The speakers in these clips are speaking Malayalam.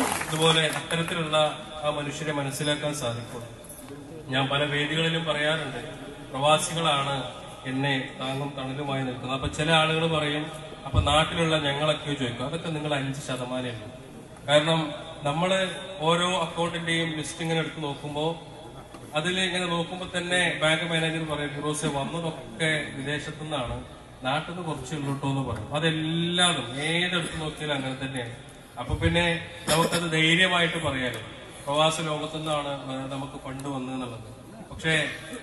ഇതുപോലെ അത്തരത്തിലുള്ള ആ മനുഷ്യരെ മനസ്സിലാക്കാൻ സാധിക്കും. ഞാൻ പല വേദികളിലും പറയാറുണ്ട് പ്രവാസികളാണ് എന്നെ താങ്ങും തണലുമായി നിൽക്കുന്നത്. അപ്പൊ ചില ആളുകൾ പറയും അപ്പൊ നാട്ടിലുള്ള ഞങ്ങളൊക്കെ ചോദിക്കും. അതൊക്കെ നിങ്ങൾ അഞ്ച് ശതമാനമേ ഉള്ളൂ. കാരണം നമ്മൾ ഓരോ അക്കൗണ്ടിന്റെയും ലിസ്റ്റ് ഇങ്ങനെ എടുത്ത് നോക്കുമ്പോൾ അതിൽ ഇങ്ങനെ നോക്കുമ്പോൾ തന്നെ ബാങ്ക് മാനേജർ പറയും ഫിറോസെ വന്നതൊക്കെ വിദേശത്തു നിന്നാണ് നാട്ടിൽ നിന്ന് കുറച്ച് ഉള്ളൂട്ടോ എന്ന് പറയും. അതെല്ലാതും ഏതെടുത്ത് നോക്കിയാലും അങ്ങനെ തന്നെയാണ്. അപ്പൊ പിന്നെ നമുക്കത് ധൈര്യമായിട്ട് പറയാലോ. പ്രവാസ ലോകത്തു നിന്നാണ് നമുക്ക് പണ്ട് വന്നതെന്നുള്ളത്. പക്ഷേ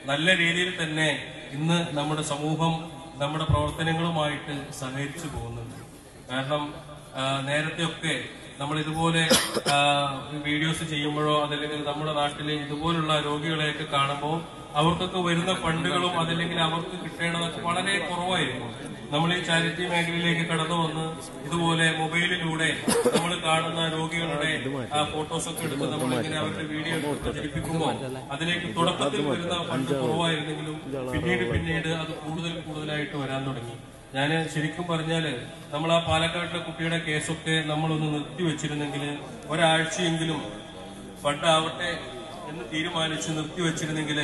നല്ല രീതിയിൽ തന്നെ ഇന്ന് നമ്മുടെ സമൂഹം നമ്മുടെ പ്രവർത്തനങ്ങളുമായിട്ട് സഹകരിച്ചു പോകുന്നുണ്ട്. കാരണം നേരത്തെയൊക്കെ നമ്മൾ ഇതുപോലെ വീഡിയോസ് ചെയ്യുമ്പോഴോ അതല്ലെങ്കിൽ നമ്മുടെ നാട്ടിലെ ഇതുപോലുള്ള രോഗികളെയൊക്കെ കാണുമ്പോൾ അവർക്കൊക്കെ വരുന്ന ഫണ്ടുകളും അതല്ലെങ്കിൽ അവർക്ക് കിട്ടേണ്ടതൊക്കെ വളരെ കുറവായിരുന്നു. നമ്മൾ ഈ ചാരിറ്റി മേഖലയിലേക്ക് കടന്നു വന്ന് ഇതുപോലെ മൊബൈലിലൂടെ നമ്മൾ കാണുന്ന രോഗികളുടെ ഫോട്ടോസ് ഒക്കെ എടുത്ത് നമ്മൾ ഇങ്ങനെ അവരുടെ വീഡിയോ പ്രചരിപ്പിക്കുമ്പോൾ അതിലേക്ക് തുടക്കത്തിൽ വരുന്ന ഫണ്ട് കുറവായിരുന്നെങ്കിലും പിന്നീട് പിന്നീട് അത് കൂടുതൽ കൂടുതലായിട്ട് വരാൻ തുടങ്ങി. ഞാൻ ശരിക്കും പറഞ്ഞാൽ നമ്മൾ ആ പാലക്കാട്ടിലെ കുട്ടിയുടെ കേസൊക്കെ നമ്മളൊന്ന് നിർത്തിവെച്ചിരുന്നെങ്കിൽ ഒരാഴ്ചയെങ്കിലും ഫണ്ട് ആവട്ടെ എന്ന് തീരുമാനിച്ച് നിർത്തിവെച്ചിരുന്നെങ്കിൽ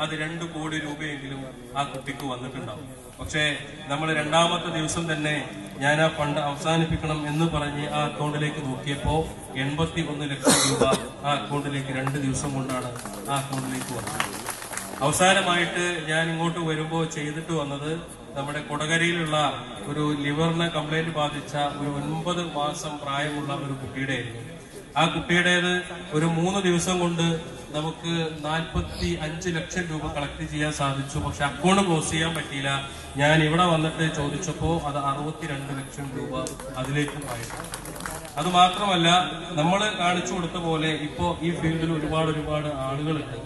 അത് രണ്ട് കോടി രൂപയെങ്കിലും ആ കുട്ടിക്ക് വന്നിട്ടുണ്ടാവും. പക്ഷേ നമ്മൾ രണ്ടാമത്തെ ദിവസം തന്നെ ഞാൻ ആ ഫണ്ട് അവസാനിപ്പിക്കണം എന്ന് പറഞ്ഞ് ആ അക്കൗണ്ടിലേക്ക് നോക്കിയപ്പോൾ എൺപത്തി ഒന്ന് ലക്ഷം രൂപ ആ അക്കൗണ്ടിലേക്ക് രണ്ട് ദിവസം കൊണ്ടാണ് ആ അക്കൗണ്ടിലേക്ക് വന്നത്. അവസാനമായിട്ട് ഞാൻ ഇങ്ങോട്ട് വരുമ്പോൾ ചെയ്തിട്ട് വന്നത് നമ്മുടെ കൊടകരയിലുള്ള ഒരു ലിവറിന് കംപ്ലൈന്റ് ബാധിച്ച ഒരു ഒൻപത് മാസം പ്രായമുള്ള ഒരു കുട്ടിയുടെ ആ കുട്ടിയുടേത് ഒരു മൂന്ന് ദിവസം കൊണ്ട് നമുക്ക് നാൽപ്പത്തി അഞ്ച് ലക്ഷം രൂപ കളക്ട് ചെയ്യാൻ സാധിച്ചു. പക്ഷെ അക്കൗണ്ട് ക്ലോസ് ചെയ്യാൻ പറ്റിയില്ല. ഞാൻ ഇവിടെ വന്നിട്ട് ചോദിച്ചപ്പോൾ അത് അറുപത്തിരണ്ട് ലക്ഷം രൂപ അതിലേക്ക് പോയി അത് മാത്രമല്ല നമ്മൾ കാണിച്ചു കൊടുത്ത പോലെ ഇപ്പോ ഈ ഫീൽഡിൽ ഒരുപാട് ഒരുപാട് ആളുകളുണ്ട്.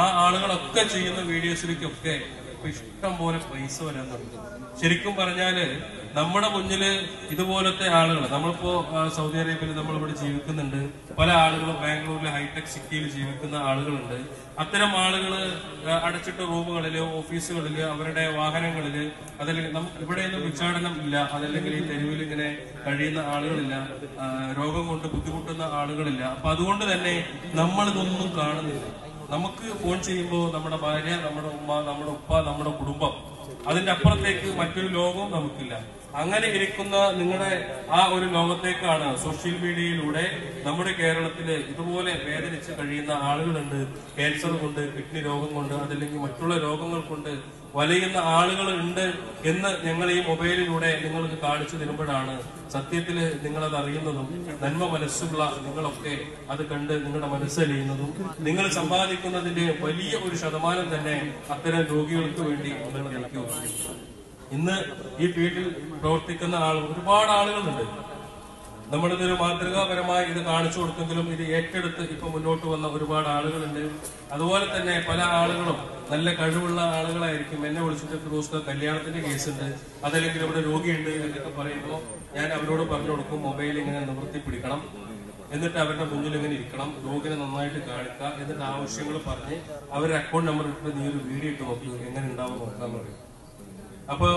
ആ ആളുകളൊക്കെ ചെയ്യുന്ന വീഡിയോസിലേക്കൊക്കെ ഇപ്പൊ ഇഷ്ടം പോലെ പൈസ വരാൻ തുടങ്ങി. ശരിക്കും പറഞ്ഞാൽ നമ്മുടെ മുന്നിൽ ഇതുപോലത്തെ ആളുകൾ നമ്മളിപ്പോ സൗദി അറേബ്യയിൽ നമ്മൾ ഇവിടെ ജീവിക്കുന്നുണ്ട്. പല ആളുകളും ബാംഗ്ലൂരിലെ ഹൈടെക് സിറ്റിയിൽ ജീവിക്കുന്ന ആളുകളുണ്ട്. അത്തരം ആളുകൾ അടച്ചിട്ട റൂമുകളിൽ ഓഫീസുകളിൽ അവരുടെ വാഹനങ്ങളിൽ അതല്ലെങ്കിൽ നമുക്ക് ഇവിടെയൊന്നും ഭിക്ഷാടനം ഇല്ല. അതല്ലെങ്കിൽ ഈ തെരുവിൽ ഇങ്ങനെ കഴിയുന്ന ആളുകളില്ല. രോഗം കൊണ്ട് ബുദ്ധിമുട്ടുന്ന ആളുകളില്ല. അപ്പൊ അതുകൊണ്ട് തന്നെ നമ്മളിതൊന്നും കാണുന്നില്ല. നമുക്ക് ഫോൺ ചെയ്യുമ്പോൾ നമ്മുടെ ഭാര്യ നമ്മുടെ ഉമ്മ നമ്മുടെ ഉപ്പ നമ്മുടെ കുടുംബം അതിന്റെ അപ്പുറത്തേക്ക് മറ്റൊരു ലോകവും നമുക്കില്ല. അങ്ങനെ ഇരിക്കുന്ന നിങ്ങളുടെ ആ ഒരു ലോകത്തേക്കാണ് സോഷ്യൽ മീഡിയയിലൂടെ നമ്മുടെ കേരളത്തിൽ ഇതുപോലെ വേദനിച്ച് കഴിയുന്ന ആളുകളുണ്ട് ക്യാൻസർ കൊണ്ട് കിഡ്നി രോഗം കൊണ്ട് അതല്ലെങ്കിൽ മറ്റുള്ള രോഗങ്ങൾ കൊണ്ട് വലയുന്ന ആളുകൾ ഉണ്ട് എന്ന് ഞങ്ങൾ ഈ മൊബൈലിലൂടെ നിങ്ങൾക്ക് കാണിച്ചു തരുമ്പോഴാണ് സത്യത്തിൽ നിങ്ങളത് അറിയുന്നതും നന്മ മനസ്സുള്ള നിങ്ങളൊക്കെ അത് കണ്ട് നിങ്ങളുടെ മനസ്സലിയുന്നതും നിങ്ങൾ സമ്പാദിക്കുന്നതിന്റെ വലിയ ഒരു ശതമാനം തന്നെ അത്തരം രോഗികൾക്ക് വേണ്ടി നിങ്ങൾ നൽകുകയും ഇന്ന് ഈ ഫീൽഡിൽ പ്രവർത്തിക്കുന്ന ആൾ ഒരുപാട് ആളുകളുണ്ട്. നമ്മളിതൊരു മാതൃകാപരമായി ഇത് കാണിച്ചു കൊടുത്തെങ്കിലും ഇത് ഏറ്റെടുത്ത് ഇപ്പൊ മുന്നോട്ട് വന്ന ഒരുപാട് ആളുകളുണ്ട്. അതുപോലെ തന്നെ പല ആളുകളും നല്ല കഴിവുള്ള ആളുകളായിരിക്കും എന്നെ വിളിച്ചിട്ട് ഫിറോസ്ക കല്യാണത്തിന്റെ കേസുണ്ട്. അതല്ലെങ്കിൽ ഇവിടെ രോഗിയുണ്ട് എന്നൊക്കെ പറയുമ്പോൾ ഞാൻ അവരോട് പറഞ്ഞു കൊടുക്കും മൊബൈൽ ഇങ്ങനെ നിവർത്തി പിടിക്കണം. എന്നിട്ട് അവരുടെ മുന്നിൽ ഇങ്ങനെ ഇരിക്കണം. രോഗിനെ നന്നായിട്ട് കാണിക്കുക. എന്നിട്ട് ആവശ്യങ്ങൾ പറഞ്ഞ് അവരുടെ അക്കൗണ്ട് നമ്പർ ഇട്ട് നീ ഒരു വീഡിയോ ഇട്ട് നോക്കി എങ്ങനെ ഉണ്ടാവും നോക്കാന്ന് പറയും. അപ്പൊ